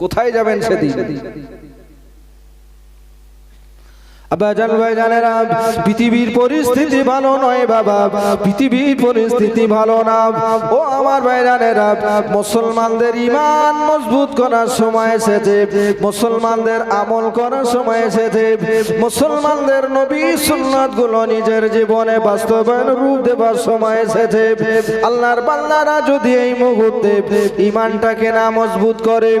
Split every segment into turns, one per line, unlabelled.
কোথায় যাবেন সেদিন? পৃথিবীর পরিস্থিতি ভালো নয় বাবা, পৃথিবীর পরিস্থিতি ভালো না। ও আমার ভাইজানেরা মুসলমানদের ইমান মজবুত করার সময় এসেছে, মুসলমানদের আমল করার সময় এসেছে, মুসলমানদের নবী সুন্নাতগুলো নিজের জীবনে বাস্তবায়ন রূপ দেবার সময় এসেছে। আল্লাহর বান্দারা যদি এই মুহূর্তে ইমানটাকে না মজবুত করে,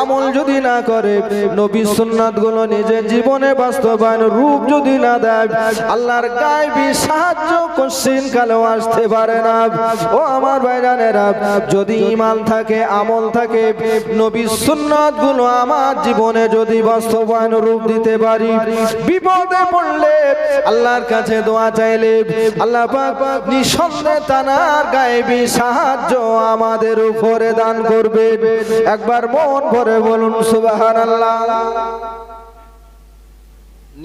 আমল যদি না করে, নবী সুন্নাতগুলো নিজের জীবনে বাস্তবায়ন রূপ যদি না দেয়, আল্লাহর গায়বী সাহায্য কোশ্চিন কালেও আসতে পারে না। ও আমার ভাইরানেরা, যদি ইমান থাকে, আমল থাকে, নবী সুন্নাতগুলো আমার জীবনে যদি বাস্তবায়ন রূপ দিতে পারি, বিপদে পড়লে আল্লাহর কাছে দোয়া চাইলে, আল্লাহ পাক নিঃসন্দেহে তানার গায়বী সাহায্য আমাদের উপরে দান করবে একবার মন ভরে বলুন, সুবহানাল্লাহ।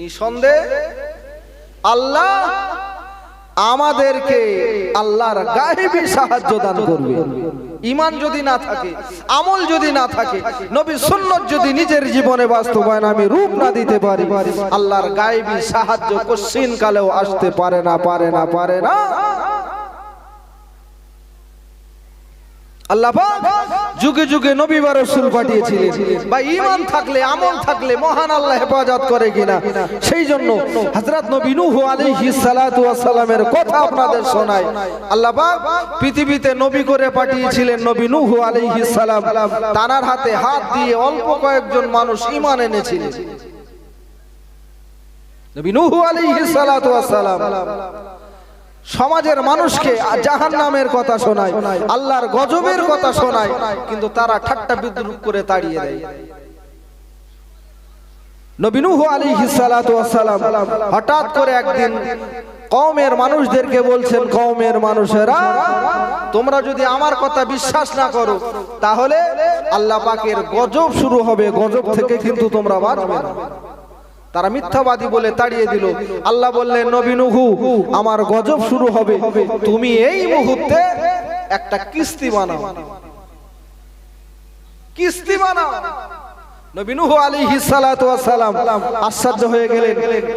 নিঃসন্দেহে আল্লাহ আমাদেরকে আল্লাহর গায়েবী সাহায্য দান করবে। ইমান যদি না থাকে, আমল যদি না থাকে, নবী সুন্নত যদি নিজের জীবনে বাস্তবায়ন আমি রূপ না দিতে পারি, আল্লাহর গায়েবী সাহায্য কোশ্চিন কালেও আসতে পারে না পারে না পারে না। আল্লাহ যুগে যুগে নবী বা রাসূল পাঠিয়েছিলেন। বা ঈমান থাকলে, আমল থাকলে মহান আল্লাহ হেফাজত করে কিনা? সেই জন্য হযরত নবী নূহ ওয়াস সালামের কথা আপনাদের শোনায় আল্লাহ পৃথিবীতে নবী করে পাঠিয়েছিলেন নবী নূহ আলাইহিস সালাম। তানার হাতে হাত দিয়ে অল্প কয়েকজন মানুষ ঈমান এনেছিলেন। নবী নূহ ওয়াস সালাম সমাজের মানুষকে জাহান নামের কথা শোনায় আল্লাহর গজবের কথা শোনায় কিন্তু তারা ঠাট্টা বিদ্রুপ করে তাড়িয়ে দেয়। নবীনুহ আলী হিসালাম হঠাৎ করে একদিন কওমের মানুষদেরকে বলছেন কওমের মানুষেরা তোমরা যদি আমার কথা বিশ্বাস না করো তাহলে আল্লাহ পাকের গজব শুরু হবে গজব থেকে কিন্তু তোমরা বাঁচবে না। তারা মিথ্যাবাদী বলে তাড়িয়ে দিল। আল্লাহ বললেন নবীনুহু আমার গজব শুরু হবে। তুমি এই মুহূর্তে একটা কিস্তি বানাও। কিস্তি বানাও। নবীনুহু ওয়াস সালাম আশ্চর্য হয়ে গেলেন,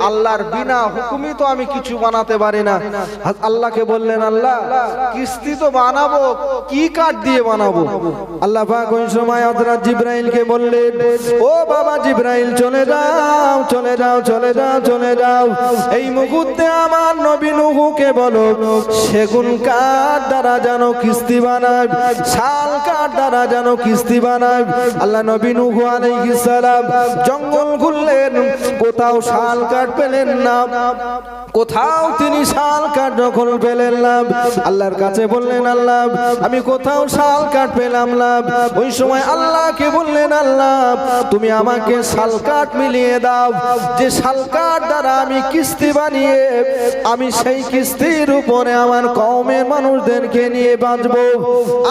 আল্লাহর বিনা হুকুমই তো আমি কিছু বানাতে পারি না। আল্লাহকে বললেন, আল্লাহ, কিস্তি তো বানাবো, কি কাঠ দিয়ে বানাবো? আল্লাহ পাক সময় হযরত জিবরাইলকে বললেন, ও বাবা জিবরাইল, চলে যাও চলে যাও চলে যাও চলে যাও। এই মুহূর্তে আমার নবী নুহুকে বলো, সেগুন কাঠ দ্বারা যেন কিস্তি বানায়, শাল কাঠ দ্বারা যেন কিস্তি বানায়। আল্লাহ নবী নুহু আলাইহিস সালাম জঙ্গল ঘুরলেন কোথাও শাল কাট পেলেন না। কোথাও তিনি শাল কাঠ যখন পেলেন না। আল্লাহর কাছে বললেন, আল্লাহ, আমি কোথাও শাল কাঠ পেলাম না। ওই সময় আল্লাহকে বললেন, আল্লাহ, তুমি আমাকে শাল কাঠ মিলিয়ে দাও। যে শাল কাঠ দ্বারা আমি কিস্তি বানিয়ে, আমি সেই কিস্তির উপরে আমার কওমের মানুষদেরকে নিয়ে বাঁচবো।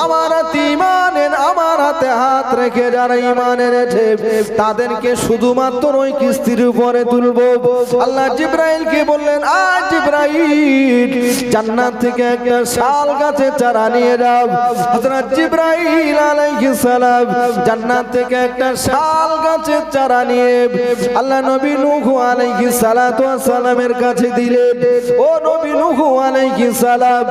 আমার হাতে ইমানের আমার হাতে হাত রেখে যারা ইমান এনেছে, তাদেরকে শুধুমাত্র ওই কিস্তির উপরে তুলবো। আল্লাহ জিব্রাইলকে বললেন থেকে একটা শাল চারা নিয়ে থেকে একটা শাল চারা নিয়ে আল্লাহ সালামের কাছে দিলেন, ও নবী নূহ আলাইহিস সালাম,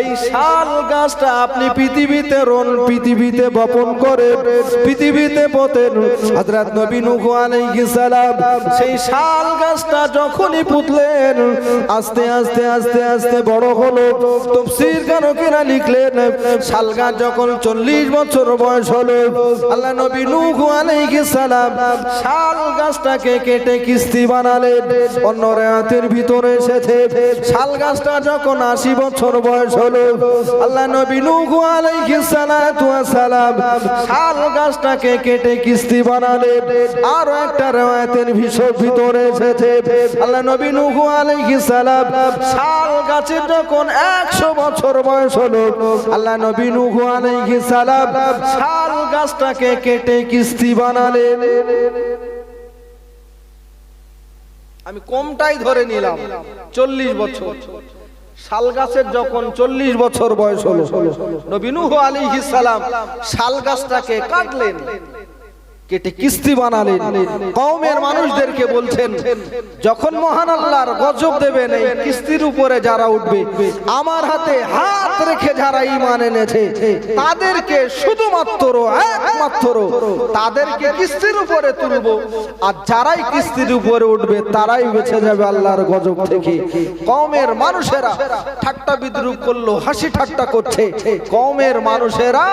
এই শাল গাছটা আপনি পৃথিবীতে রোন, পৃথিবীতে বপন করে পৃথিবীতে পোতেন। হযরত নবী নূহ আলাইহিস সালাম সেই শাল গাছটা যখনই পুতলেন আস্তে আস্তে আস্তে আস্তে বড় হলো। তাফসীর কারকেরা লিখলেন শাল গাছ যখন 40 বছর বয়স হলো, আল্লাহ নবী নূহ আলাইহিস সালাম শাল গাছটাকে কেটে কিস্তি বানালেন। অন্য রাতের ভিতরে এসেছে, শাল গাছটা যখন 80 বছর বয়স হলো, আল্লাহ নবী নূহ আলাইহিস সালাতু সালাম শাল গাছটাকে কেটে কিস্তি বানালেন। আরও একটা রায়াতের ভিতর ভিতরে এসেছে, আল্লাহ নবী নূহ আলাইহিস সালাম। শাল গাছের যখন 100 বছর বয়স হলো, আল্লাহ নবী নূহ আলাইহিস সালাম শাল গাছটাকে কেটে কিস্তি বানালেন। আমি কমটাই ধরে নিলাম, চল্লিশ বছর। শাল গাছের যখন চল্লিশ বছর বয়স হলো, নবী নূহ আলাইহিস সালাম শাল গাছটাকে কাটলেন। কেটে কিস্তি কওমের মানুষদেরকে বলছেন, যখন মহান আল্লাহর গজব কিস্তির উপরে যারা উঠবে, আমার হাতে হাত রেখে যারা এনেছে, তাদেরকে শুধুমাত্র, একমাত্র তাদেরকে কিস্তির উপরে তুলব। আর যারাই কিস্তির উপরে উঠবে, তারাই বেঁচে যাবে আল্লাহর গজব থেকে। কওমের মানুষেরা ঠাট্টা বিদ্রুপ করল, হাসি ঠাট্টা করছে। কওমের মানুষেরা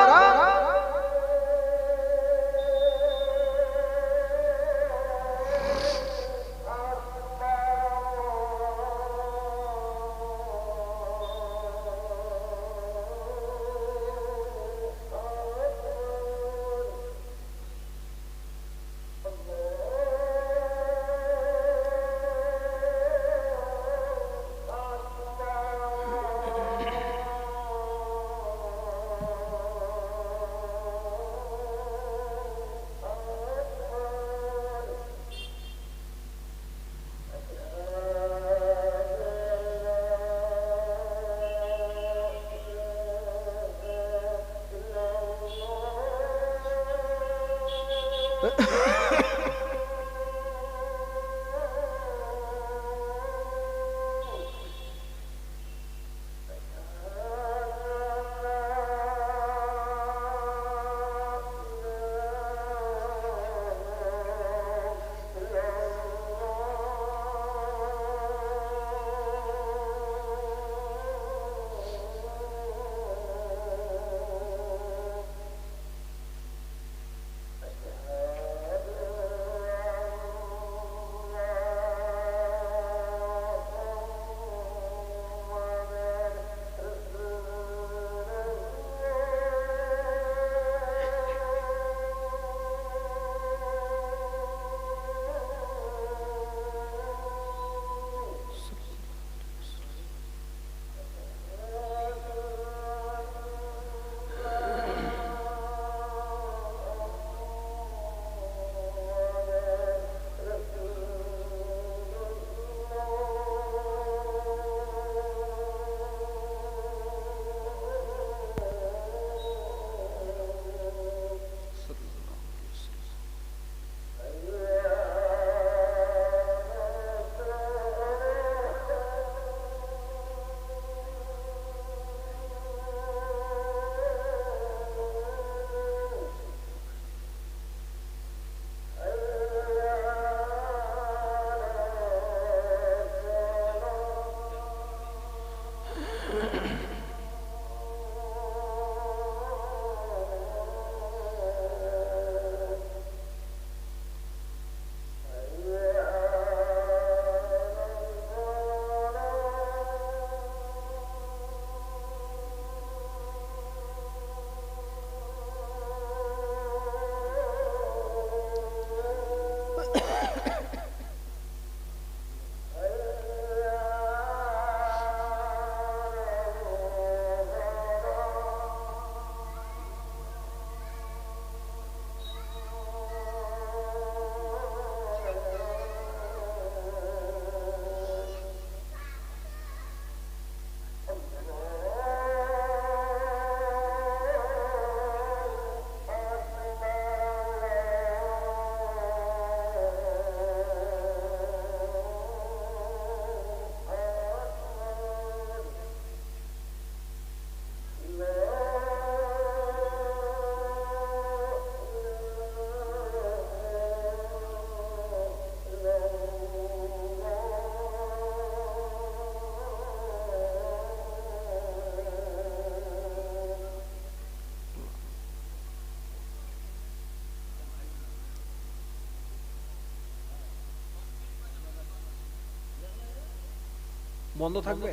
বন্ধ থাকবে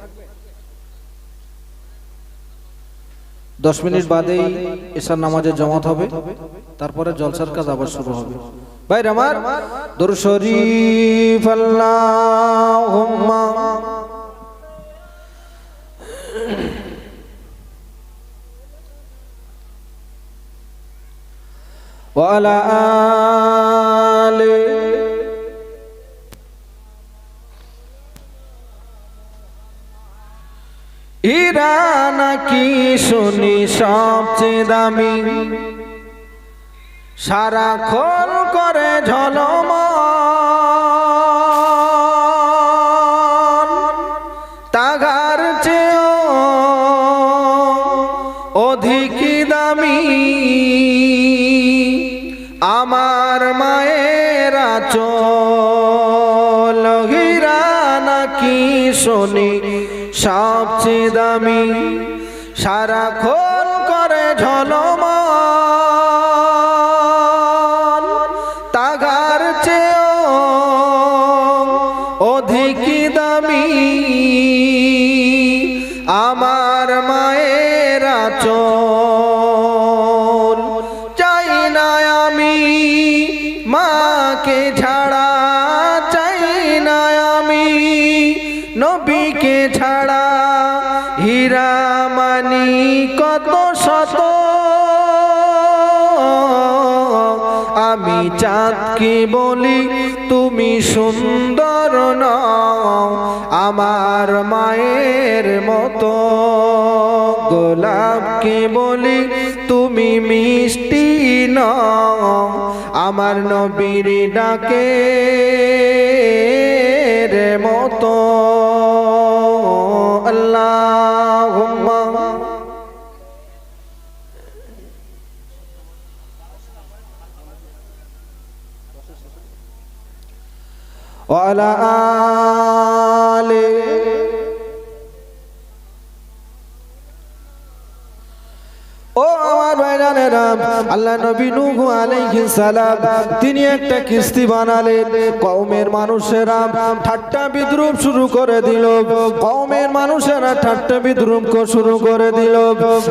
দশ মিনিট বাদেই এসার নামাজের জমাত হবে তারপরে জলসার কাজ আবার শুরু হবে ভাই আমার দরুদ শরীফ আল্লাহুম্মা وعلى آله হীরা নাকি শুনি সবচেয়ে দামি? সারাক্ষণ করে ঝলম শনি সবচেয়ে দামি সারাক্ষণ করে ঝলমান নবীকে ছাড়া হীরা মানি কত শত। আমি চাঁদকে বলি, তুমি সুন্দর নও, আমার মায়ের মতো। গোলাপকে বলি, তুমি মিষ্টি নও, আমার নবীর ডাকে মতো। وعلى আল্লাহ নবী নূহ আলাইহিস সালাম, তিনি একটা কিস্তি বানালেন। কওমের মানুষেরা ঠাট্টা বিদ্রুপ শুরু করে দিল। কওমের মানুষেরা ঠাট্টা বিদ্রুপ শুরু করে দিল।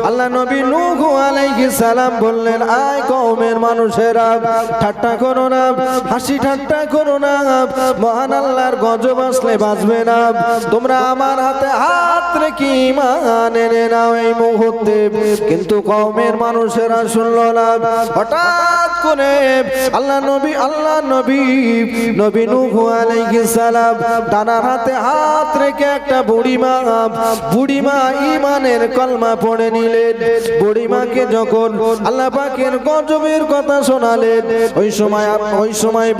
আল্লাহ নবী নূহ আলাইহিস সালাম বললেন, আয় কওমের মানুষেরা, ঠাট্টা করো না, হাসি ঠাট্টা করো না, মহান আল্লাহর গজব আসলে বাঁচবে না। তোমরা আমার হাতে হাত রেখে ইমান এনে নাও এই মুহূর্তে। কিন্তু কওমের মানুষেরা শুনল হঠাৎ করে আল্লাহ নবী আল্লাহ নবী নবী আলাইহিস সালাম ডানার হাতে হাত রেখে একটা কলমা পড়ে নিলেন। যখন আল্লাহ পাকের গজবের কথা শোনালেন, ওই সময় ওই সময়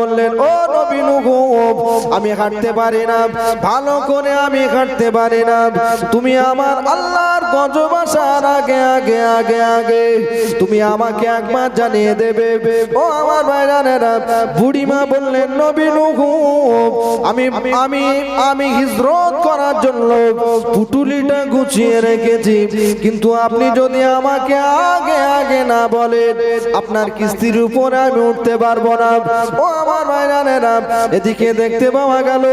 বললেন, ও নবী আমি হাঁটতে পারি না, ভালো করে আমি হাঁটতে পারি না। তুমি আমার আল্লাহর গজব আসার আগে আগে আগে আগে, তুমি আমাকে একবার জানিয়ে দেবে। ও আমার ভাইরানেরা বুড়িমা বললেন নবীন আমি আমি আমি হিজরত করার জন্য পুটুলিটা গুছিয়ে রেখেছি। কিন্তু আপনি যদি আমাকে আগে আগে না বলেন আপনার কিস্তির উপরে আমি উঠতে পারব না। ও আমার ভাইরানেরা এদিকে দেখতে পাওয়া গেল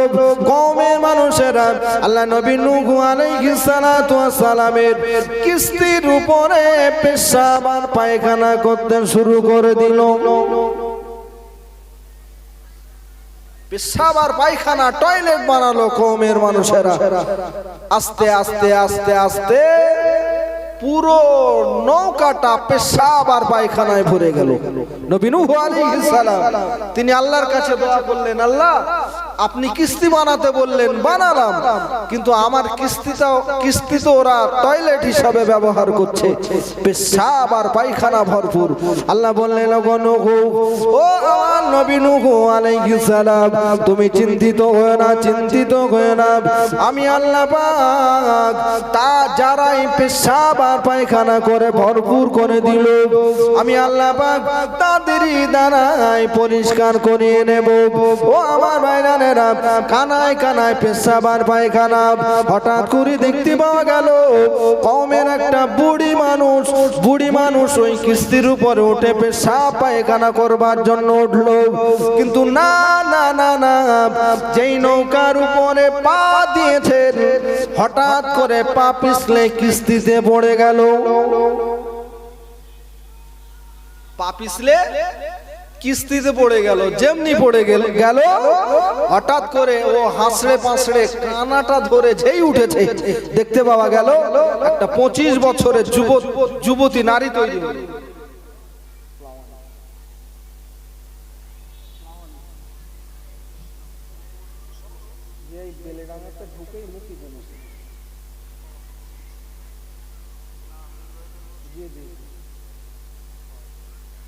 কওমের মানুষেরা আল্লাহ নবী নূহ আলাইহিস সালাতু ওয়াস সালামের কিস্তির উপরে পেশাব আর পায়খানা করতে শুরু করে দিল। পেশাব আর পায়খানা, টয়লেট বানালো কমের মানুষেরা। আস্তে আস্তে আস্তে আস্তে পুরো নৌকাটা পেশাব আর পায়খানায় ভরে গেল। নবীন তিনি আল্লাহর কাছে দোয়া করলেন, আল্লাহ আপনি কিস্তি বানাতে বললেন, বানালাম। কিন্তু আমার কিস্তিটাও কিস্তি তো ওরা টয়লেট হিসাবে ব্যবহার করছে। পেশাব আর পায়খানা ভরপুর। আল্লাহ বললেন ও আমার নবী নূহ আলাইহিস সালাম, তুমি চিন্তিত হয়ে না, চিন্তিত হয়ে না। আমি আল্লাহ পাক তা যারাই পেশাব আর পায়খানা করে ভরপুর করে দিল, আমি আল্লাহ পাক তাদেরই দ্বারাই পরিষ্কার করিয়ে নেব। ও আমার ভাইরানেরা কানায় কানায় পেশাব আর পায়খানা। হঠাৎ করে দেখতে পাওয়া গেল, কমের একটা বুড়ি মানুষ। বুড়ি মানুষ ওই কিস্তির উপরে উঠে পেশাব পায়খানা করবার জন্য উঠল। কিন্তু না না না না, যেই নৌকার উপরে পা দিয়েছেন হঠাৎ করে পা পিছলে কিস্তিতে পড়ে গেল। পা পিছলে? কিস্তিতে পড়ে গেল, যেমনি পড়ে গেল গেল। হঠাৎ করে ও হাসড়ে পাঁচড়ে কানাটা ধরে যেই উঠেছে, দেখতে পাওয়া গেল একটা পঁচিশ বছরের যুব যুবতী নারী তৈরি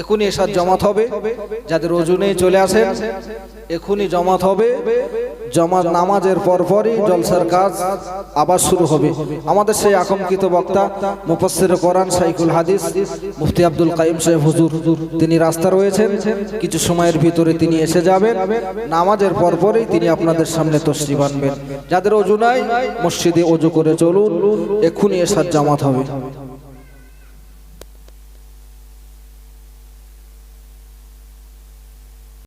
এখনই এসার জমাত হবে যাদের ওজনে চলে আসেন। এখনই জমাত হবে। জমাত নামাজের পরপরই জলসার কাজ আবার শুরু হবে। আমাদের সেই আকমকিত বক্তা মুফাসসির কোরআন সাইকুল হাদিস মুফতি আব্দুল কাইম সাহেব হুজুর তিনি রাস্তা রয়েছেন। কিছু সময়ের ভিতরে তিনি এসে যাবেন। নামাজের পরপরই তিনি আপনাদের সামনে তশরিফ আনবেন যাদের অজু নাই মসজিদে অজু করে চলুন। এক্ষুনি এসার জামাত হবে।